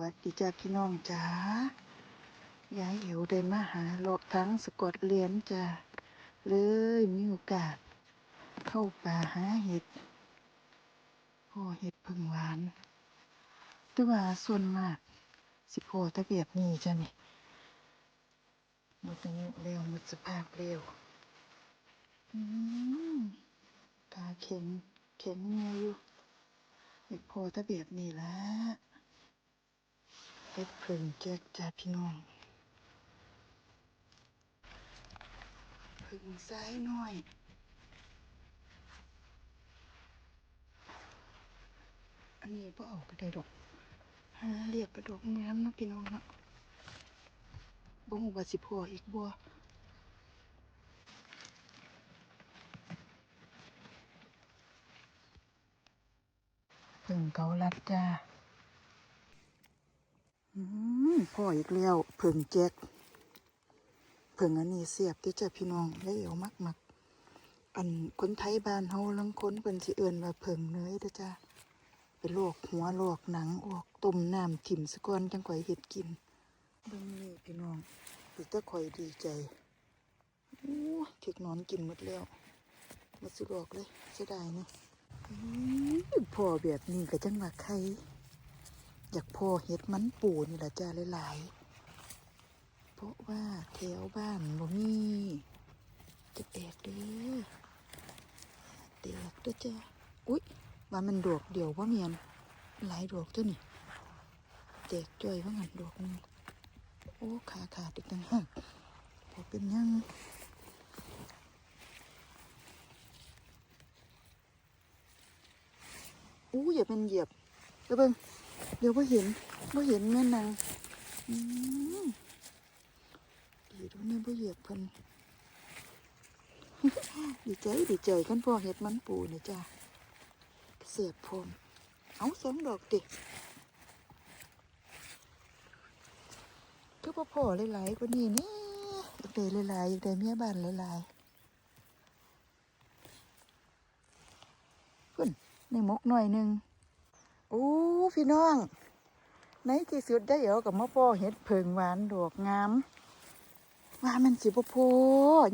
วัสดีจ้าพี่น้องจ้ายายเอ๋วได้มาหาเลาะทั้งสะกดเลียนจ้าเลยมีโอกาส เข้าป่าหาเห็ดพ่อเห็ดพึ่งหวาน แต่ว่าส่วนมาก สิพ่อแตะเบียบนี้จ้ะนี่หมดอายุเร็วหมดสภาพเร็วอืมตาเข็งเข็งเงียอยู่เห็ดพ่อแตะเบียบนี่แหละ เฮ็ดเพิ่งแจกจ่าพี่น้องเพึ่งซ้ายหน่อยอันนี้พ่เอาก็ได้ดอกหาเรียกกระดกงามเนาะพี่น้องเนาะบ่ฮู้ว่าสิพออีกบ่เพึ่งเกาลัดจ้า พ่ออีกแล้วเพิ่งแจ็คเพิ่งอันนี้เสียบที่จ้ะพี่น้องได้เอามักมักๆอันคนไทยบ้านเฮาลังคนเพิ่นสิเอิ้นว่าเพิ่งเนยเด้อจ้ะเป็นโรคหัวโรคหนังออกต้มน้ำถิ่มซะก่อนจังค่อยเฮ็ดกินเบิ่งนี่พี่น้องสิแต่ข่อยดีใจโอ้ถึกนอนกินหมดแล้วมาสิลอกเลยเสียดายเนาะอื้อพ่อแบบนี้ก็จังว่าใคร อยากพอเห็ดมันปูนี่แหละจ้าหลายๆ เพราะว่าแถวบ้านบ่มีจะแตกเด้อแตกเด้อจ้าอุ๊ยว่ามันดอกเดียวว่าเมียนหลายดอกตัวนี่แตกจ้อยว่างันดอกนึงโอ้ขาขาดอีกต่างหากพอเป็นยังอู้อย่าเป็นเหยียบเดี๋ยวเบิ่ง เดี๋ยวว่เห็นว่เห็นแม่นางดีดูนี่ว่เหยียบเพิ่นดีใจดีใจกันพ่อเห็ดมันปูนี่จ้าเสียบพรมเอาสองดอกดิก็พ่อพ่อหลายๆกว่านี้นี่อยากได้หลายๆอยากได้เมียบ้านหลายๆเพิ่นในมกหน่อยหนึ่ง อ้พี่น้อง ในที่สุดได้เอ๋กับมะพ่อเห็ดเพิงหวานดอกงามว่ามันสิบ่พ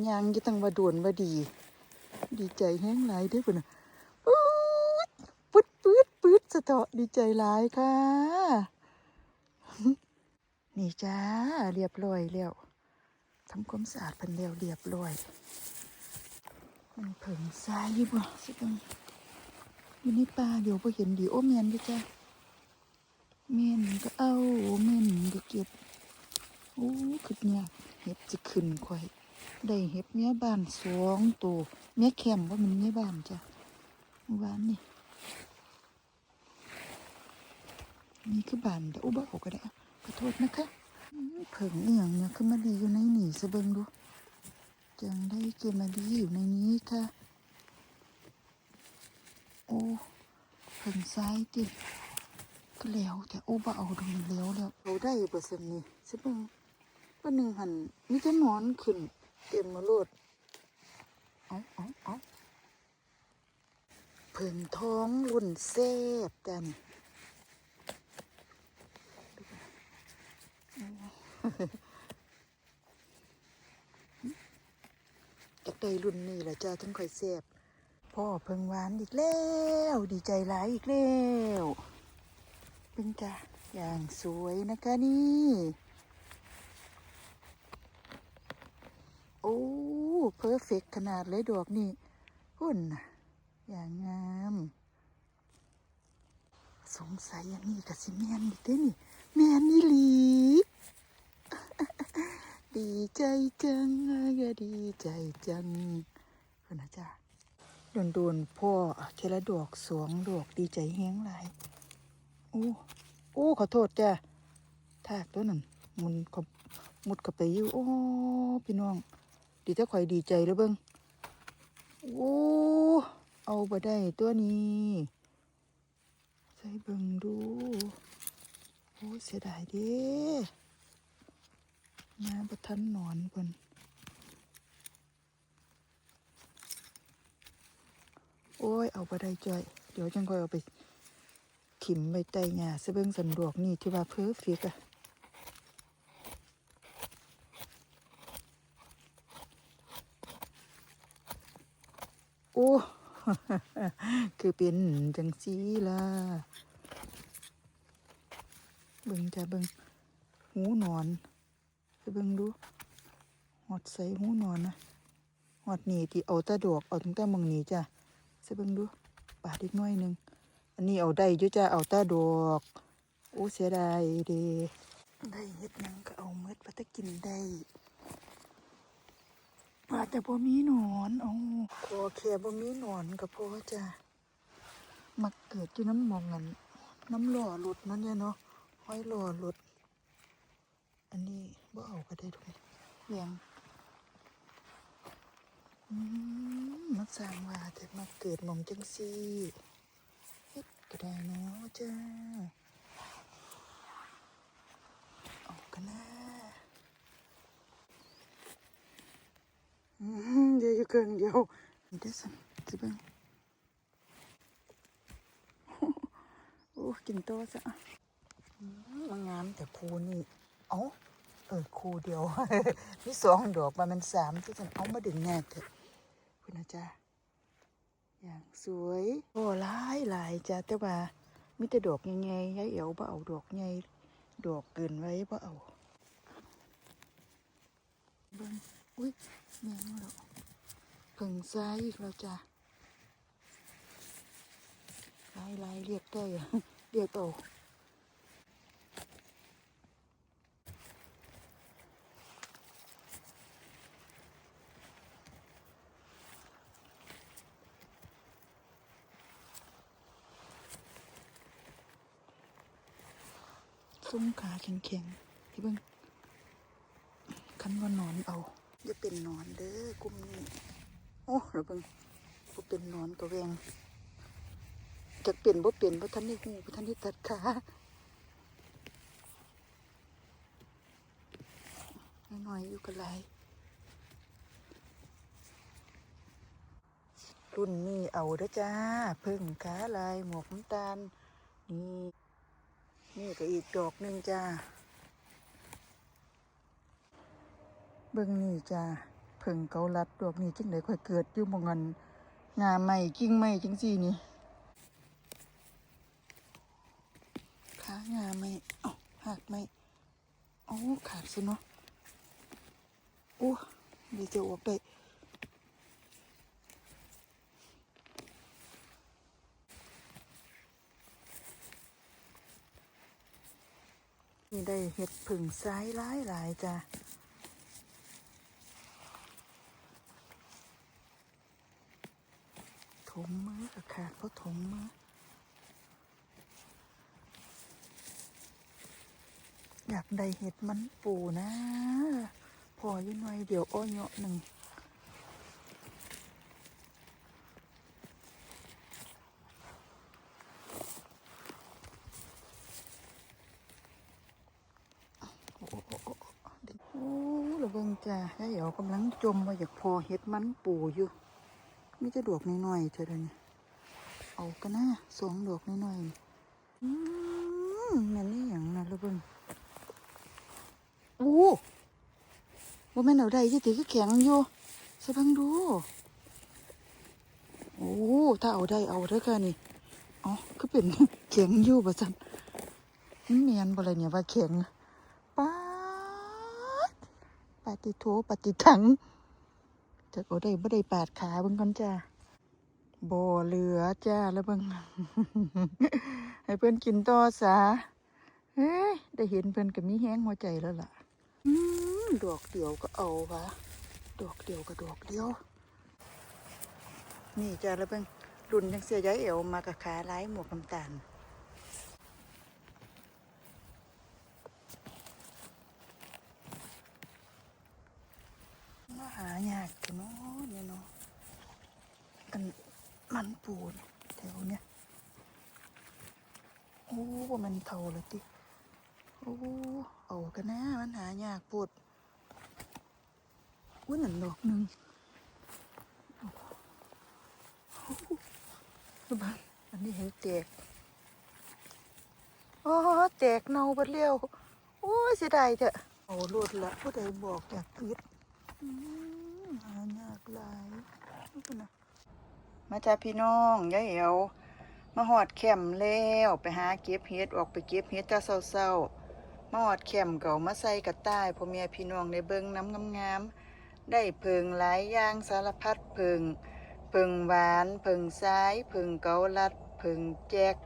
อย่างยี่ตั้งว่าโดวนว่าดี ดีใจแห้งหลายเด้อพุ่นะปื๊ดปื๊ดปื๊ดปื๊ดสะเตาะดีใจหลายค่ะ นี่จ้าเรียบร้อยแล้วทำความสะอาดเพิ่นแล้วเรียบร้อย มันเผิงทรายยู่บ่สิเบิ่ง อยู่ในป่าเดี๋ยวพอเห็นดีโอ้เมียนด้วยจ้ะเมียนก็เอาเมียนก็เก็บโอ้ขึ้นเนี่ยากเห็ดจะขึ้นค่อยได้เห็ดเมียบ้านสองตัวเมียแคมว่ามันเมียบ้านจ้ะหวานนี่นี่คือบ้านเดี๋ยวอุบะออกก็ได้ขอโทษนะคะเผิงเอียงเนี่ยคือมาดีอยู่ในนี่สะเบิงดูจังได้เกมาดีอยู่ในนี้ค่ะ โอ้เพิ่นซ้ายติก็แล้วแต่โอ้บ่เอาดมันแล้วแล้วเอาได้บ่ซั่นนี่สิเบิ่งว่าหนึ่งหันมีแต่นอนขึ้น เต็มมาโลดเอาเอาเอาเพิ่งท้องรุ่นแซ่บจ้ะนี่จากได้รุ่นนี้แหละจ้าทั้งค่อยแซ่บ พ่อเพิ่งหวานอีกแล้ว ดีใจหลายอีกแล้วเป็นจ้ะอย่างสวยนะคะนี่ โอ้เพอร์เฟกขนาดเลยดอกนี่หุ่นอย่างงาม สงสัยอย่างนี้กับสิแมนอีกเด้นี่แมนนี่ลีดีใจจังอะดีใจจังคุณนะจ๊ะโดน โดนๆพ่อเทละดอกสองดอกดีใจแห้งหลายโอ้โอ้ขอโทษจ้ะทากตัวนั้นมุนกับมุดกับไปอยู่โอ้พี่น้อง ดีถ้าข่อยดีใจแล้วเบิ้งโอ้เอาไปได้ตัวนี้ใส่เบิ้งดูโอ้เสียดายเด้มาประทันนอนเพิ่น โอ้ย เอาไปได้จ่อย เดี๋ยวจังค่อยเอาไปเทถิ่มใบไตหญ้าซะเบิ่งสันดอกนี่ที่ว่าเพอฟิกอะโอ้ คือเป็นจังสีล่ะ เบิ่งจ้ะเบิ่งหูนอนไปเบิ่งดูหอดใส่หูนอนนะหอดหนีที่เอาตาดอกเอาตั้งแต่มองหนีจ้ะ ส่เบิ่งดูปาดอีกหน้อยหนึ่งอันนี้เอาได้ยู่จ้ะเอาแตาดอกโอ้เสียดายเดได้เฮ็ดหยังก็เอาเมดว่าตะกินได้ว่าแต่บ่มีหนอนเอาขอแค่บ่มีหนอนก็พอจ้ะมักเกิดอยู่น้ำมองกันน้ำหล่อหลุดมันเนี่ยเนาะห้อยหล่อรถอันนี้บ่เอาก็ได้ทุกแยง มมาสร้างว่าแต่มาเกิดหมองจังซี่เฮ็ดก็ได้เนาะจ้าเอากันนะอืมเดี๋ยวอยู่เกินเดียวนี่ได้สั่นสิบิ่งโอ้กินโตซะมันงามแต่ภูนี่เอ้าเออคูเดียว มีสองดอกมามันสามที่ฉันเอามาดึงแน่เถอะ คุณนะจ๊ะอย่างสวยโอ้หลายหลายจ้ะแต่ว่ามีแต่ดอกใหญ่ๆยายเอ๋วบ่เอาดอกใหญ่ดอกเกินไว้บ่เอาเบิ่งอุ้ยแมงแล้วเพิ่งซ้ายอีกแล้วจ้ะลายลายเรียกได้เรียกเอา ซุ้มขาแข็งๆที่เบิ่งคันว่านอนเอาอย่าเป็นนอนเด้อกุมนี้โอ้เราเบิ่งบ่เป็นนอนก็แวงจะเปลี่ยนบ่เปลี่ยนบ่ทันได้หูบ่ทันได้ตัดขาหน้อยอยู่กับหลายรุ่นนี้เอาเด้อจ้าเพิ่งขาลายหมวกน้ำตาลนี่ นี่ก็อีกดอกหนึ่งจ้าเบิ่งนี่จ้าเพิ่งเกาลัดดอกนี้จังไดค่อยเกิดอยู่หมองเงินงาใหม่กิ่งใหม่จังซี่นี่ขางาใหม่เอ้าหักไหม่เอ้ขาดซิเนาะโอ้ดีจะออกได้ นี่ได้เห็ดผึ่งซ้ายหลายหลายจ้ะถมมือกับขาดเพราะถมมืออยากได้เห็ดมันปูนะ พออยู่หน่อยเดี๋ยวอ้อยเหยาะหนึ่ง โอ้โอ้โอ้โอ้โอ้ระเบิงจ้า ยายเอ๋วกำลังจมว่าอยากพอเห็ดมันปูอยู่มีจะดอกน้อยๆเท่านั้นเอากันนะสองดอกน้อยๆนี่อืมแม่นนี่อย่างนั้นระเบิงโอ้ว่าแม่นเอาได้ยี่ติก็แข็งอยู่สะเบังดู โอ้ถ้าเอาได้เอาเถอะค่ะนี่อ๋อก็เป็นแข็งอยู่ประจันมันเมียนบ่อะไรเนี่ยว่าแข็งาติโถปฏิถังจะก็ได้บ่ได้ปาดขาเบิ่งก่อนจ้าบ่เหลือจ้าแล้วเบิ่งให้เพิ่อนกินต่อซะเฮ้ยได้เห็นเพิ่อนก็มีแห้งหัวใจแล้วล่ะอืมดอกเดียวก็เอาวะดอกเดียวก็ดอกเดียว นี่จ้าแล้วเบิ่งรุ่นจังเสียย้ายเอวมากับขาลายหมวกน้ำตาล มายากกันเนาะเนี่ยเนาะกันมันปูนแถวเนี้ยโอ้ว่ามันเท่าเลยติโอ้เอากันนะมันหายากปวดอุ้ยหนันดอกหนึ่งโอ้บ้างอันนี้เห็นแตกอ๋อแตกเน่าเบัดเร็วโอ้ยเสียดายเถอะโอ้หลุดละผู้ใดบอกอยากพิษอืมหากหลายนะมาจ้าพี่น้องยายเอวมาหอดแคมแล้วไปหาเก็บเห็ดออกไปเก็บเห็ดจ้าเศร้าๆมาหอดแคมเก่ามาใส่กระต่ายพ่อแม่พี่น้องในเบิงน้ำงามๆได้เพิงหลายอย่างสารพัดเพิงเพิงหวานเพิงซ้ายเพิงเกาลัดเพิงแจก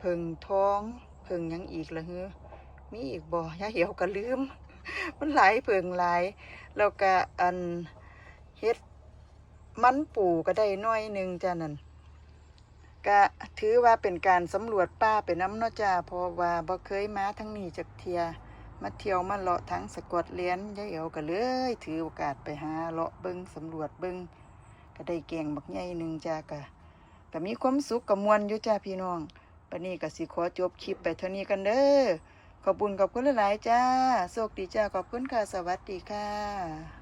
เพิงท้องเพิงยังอีกละเฮ้อมีอีกบ่ยาเหี่ยวก็ลืม มันหลายเพิงหลายแล้วก็อัน เฮ็ดมันปูก็ได้น้อยหนึ่งจ้านั่นก็ถือว่าเป็นการสำรวจป่าไปน้ำเนาะจ้าเพราะว่าบ่เคยมาทั้งนี้จากเทีย มาเที่ยวมาเลาะทั้งสะกดเลียนยายเอ๋วก็เลย ถือโอกาสไปหาเลาะเบิงสำรวจเบิงก็ได้แกงบักใหญ่หนึ่งจ้าก็ก็มีความสุขกับมวลอยู่จ้าพี่น้องปนี้ก็สิขอจบคลิปไปเท่านี้กันเด้อขอบคุญขอบคุณหลายๆจ้าโชคดีจ้าขอบคุณค่ะสวัสดีค่ะ